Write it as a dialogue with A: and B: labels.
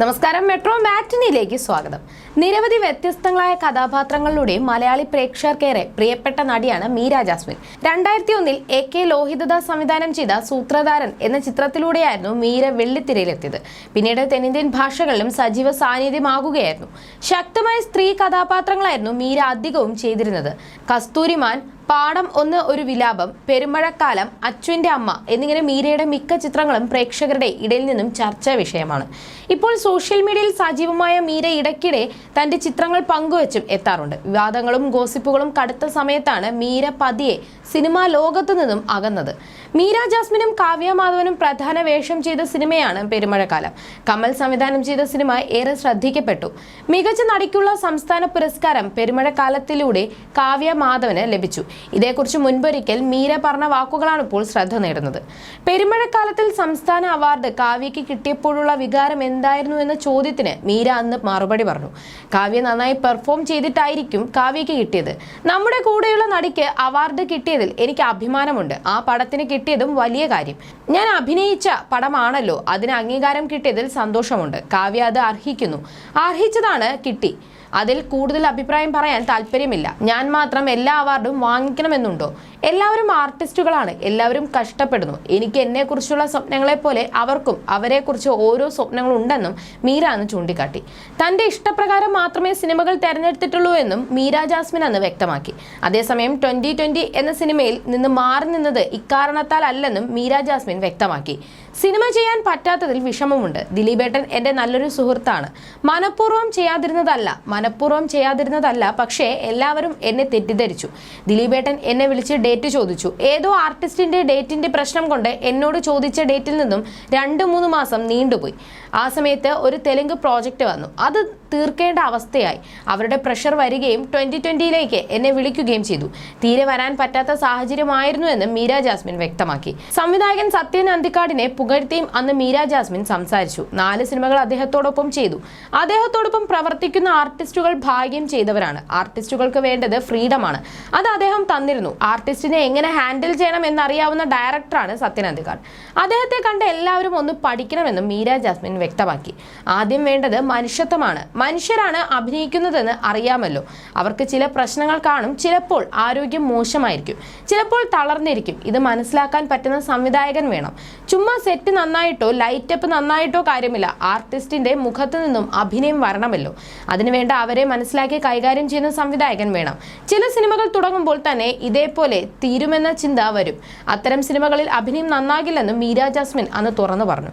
A: നമസ്കാരം. മെട്രോ മാറ്റിനിയിലേക്ക് സ്വാഗതം. നിരവധി വ്യത്യസ്തങ്ങളായ കഥാപാത്രങ്ങളിലൂടെ മലയാളി പ്രേക്ഷകർക്കേറെ പ്രിയപ്പെട്ട നടിയാണ് മീര ജാസ്മിൻ. രണ്ടായിരത്തി ഒന്നിൽ എ കെ ലോഹിതദാസ് സംവിധാനം ചെയ്ത സൂത്രധാരൻ എന്ന ചിത്രത്തിലൂടെയായിരുന്നു മീര വെള്ളിത്തിരയിലെത്തിയത്. പിന്നീട് തെന്നിന്ത്യൻ ഭാഷകളിലും സജീവ സാന്നിധ്യമാകുകയായിരുന്നു. ശക്തമായ സ്ത്രീ കഥാപാത്രങ്ങളായിരുന്നു മീര അധികവും ചെയ്തിരുന്നത്. കസ്തൂരിമാൻ പാഠം ഒന്ന് ഒരു വിലാപം പെരുമഴക്കാലം അച്ഛന്റെ അമ്മ എന്നിങ്ങനെ മീരയുടെ മിക്ക ചിത്രങ്ങളും പ്രേക്ഷകരുടെ ഇടയിൽ നിന്നും ചർച്ചാ വിഷയമാണ്. ഇപ്പോൾ സോഷ്യൽ മീഡിയയിൽ സജീവമായ മീര ഇടയ്ക്കിടെ തന്റെ ചിത്രങ്ങൾ പങ്കുവച്ചും എത്താറുണ്ട്. വിവാദങ്ങളും ഗോസിപ്പുകളും കടുത്ത സമയത്താണ് മീര പതിയെ സിനിമാ ലോകത്തു നിന്നും അകന്നത്. മീര ജാസ്മിനും കാവ്യ മാധവനും പ്രധാന വേഷം ചെയ്ത സിനിമയാണ് പെരുമഴക്കാലം. കമൽ സംവിധാനം ചെയ്ത സിനിമ ഏറെ ശ്രദ്ധിക്കപ്പെട്ടു. മികച്ച നടിക്കുള്ള സംസ്ഥാന പുരസ്കാരം പെരുമഴക്കാലത്തിലൂടെ കാവ്യ മാധവന് ലഭിച്ചു. ഇതേക്കുറിച്ച് മുൻപൊരിക്കൽ മീര പറഞ്ഞ വാക്കുകളാണ് ഇപ്പോൾ ശ്രദ്ധ നേടുന്നത്. പെരുമഴക്കാലത്തിൽ സംസ്ഥാന അവാർഡ് കാവ്യയ്ക്ക് കിട്ടിയപ്പോഴുള്ള വികാരം എന്തായിരുന്നു എന്ന ചോദ്യത്തിന് മീര അന്ന് മറുപടി പറഞ്ഞു. കാവ്യ നന്നായി പെർഫോം ചെയ്തിട്ടായിരിക്കും കാവ്യയ്ക്ക് കിട്ടിയത്. നമ്മുടെ കൂടെയുള്ള നടിക്ക് അവാർഡ് കിട്ടിയതിൽ എനിക്ക് അഭിമാനമുണ്ട്. ആ പടത്തിന് കിട്ടിയതും വലിയ കാര്യം. ഞാൻ അഭിനയിച്ച പടമാണല്ലോ അതിന് അംഗീകാരം കിട്ടിയതിൽ സന്തോഷമുണ്ട്. കാവ്യ അത് അർഹിക്കുന്നു. അർഹിച്ചതാണ് കിട്ടി. അതിൽ കൂടുതൽ അഭിപ്രായം പറയാൻ താല്പര്യമില്ല. ഞാൻ മാത്രം എല്ലാ അവാർഡും വാങ്ങിക്കണമെന്നുണ്ടോ? എല്ലാവരും ആർട്ടിസ്റ്റുകളാണ്. എല്ലാവരും കഷ്ടപ്പെടുന്നു. എനിക്ക് എന്നെക്കുറിച്ചുള്ള സ്വപ്നങ്ങളെ പോലെ അവർക്കും അവരെക്കുറിച്ച് ഓരോ സ്വപ്നങ്ങളുണ്ടെന്നും മീര അന്ന് ചൂണ്ടിക്കാട്ടി. തന്റെ ഇഷ്ടപ്രകാരം മാത്രമേ സിനിമകൾ തെരഞ്ഞെടുത്തിട്ടുള്ളൂ എന്നും മീര ജാസ്മിൻ അന്ന് വ്യക്തമാക്കി. അതേസമയം ട്വന്റി ട്വന്റി എന്ന സിനിമയിൽ നിന്ന് മാറി നിന്നത് ഇക്കാരണത്താൽ അല്ലെന്നും മീര ജാസ്മിൻ വ്യക്തമാക്കി. സിനിമ ചെയ്യാൻ പറ്റാത്തതിൽ വിഷമമുണ്ട്. ദിലീപേട്ടൻ എന്റെ നല്ലൊരു സുഹൃത്താണ്. മനഃപൂർവം ചെയ്യാതിരുന്നതല്ല മനഃപൂർവം ചെയ്യാതിരുന്നതല്ല പക്ഷേ എല്ലാവരും എന്നെ തെറ്റിദ്ധരിച്ചു. ദിലീപേട്ടൻ എന്നെ വിളിച്ച് ഡേറ്റ് ചോദിച്ചു. ഏതോ ആർട്ടിസ്റ്റിന്റെ ഡേറ്റിന്റെ പ്രശ്നം കൊണ്ട് എന്നോട് ചോദിച്ച ഡേറ്റിൽ നിന്നും രണ്ട് മൂന്ന് മാസം നീണ്ടുപോയി. ആ സമയത്ത് ഒരു തെലുങ്ക് പ്രോജക്റ്റ് വന്നു. അത് തീർക്കേണ്ട അവസ്ഥയായി. അവരുടെ പ്രഷർ വരികയും ട്വന്റി ട്വന്റിയിലേക്ക് എന്നെ വിളിക്കുകയും ചെയ്തു. തീരെ വരാൻ പറ്റാത്ത സാഹചര്യമായിരുന്നു എന്ന് മീര ജാസ്മിൻ വ്യക്തമാക്കി. സംവിധായകൻ സത്യൻ അന്തിക്കാടിനെ പുകഴ്ത്തിയും അന്ന് മീര ജാസ്മിൻ സംസാരിച്ചു. നാല് സിനിമകൾ അദ്ദേഹത്തോടൊപ്പം ചെയ്തു. അദ്ദേഹത്തോടൊപ്പം പ്രവർത്തിക്കുന്ന ആർട്ടിസ്റ്റുകൾ ഭാഗ്യം ചെയ്തവരാണ്. ആർട്ടിസ്റ്റുകൾക്ക് വേണ്ടത് ഫ്രീഡമാണ്. അത് അദ്ദേഹം തന്നിരുന്നു. ആർട്ടിസ്റ്റിനെ എങ്ങനെ ഹാൻഡിൽ ചെയ്യണം എന്നറിയാവുന്ന ഡയറക്ടറാണ് സത്യൻ അന്തിക്കാട്. അദ്ദേഹത്തെ കണ്ട് എല്ലാവരും ഒന്ന് പഠിക്കണമെന്നും മീര ജാസ്മിൻ വ്യക്തമാക്കി. ആദ്യം വേണ്ടത് മനുഷ്യത്വമാണ്. മനുഷ്യരാണ് അഭിനയിക്കുന്നതെന്ന് അറിയാമല്ലോ. അവർക്ക് ചില പ്രശ്നങ്ങൾ കാണും ചിലപ്പോൾ ആരോഗ്യം മോശമായിരിക്കും ചിലപ്പോൾ തളർന്നിരിക്കും. ഇത് മനസ്സിലാക്കാൻ പറ്റുന്ന സംവിധായകൻ വേണം. ചുമ്മാ സെറ്റ് നന്നായിട്ടോ ലൈറ്റപ്പ് നന്നായിട്ടോ കാര്യമില്ല. ആർട്ടിസ്റ്റിന്റെ മുഖത്തു നിന്നും അഭിനയം വരണമല്ലോ. അതിനുവേണ്ട അവരെ മനസ്സിലാക്കി കൈകാര്യം ചെയ്യുന്ന സംവിധായകൻ വേണം. ചില സിനിമകൾ തുടങ്ങുമ്പോൾ തന്നെ ഇതേപോലെ തീരുമെന്ന ചിന്ത വരും. അത്തരം സിനിമകളിൽ അഭിനയം നന്നാകില്ലെന്നും മീര ജാസ്മിൻ അന്ന് തുറന്നു പറഞ്ഞു.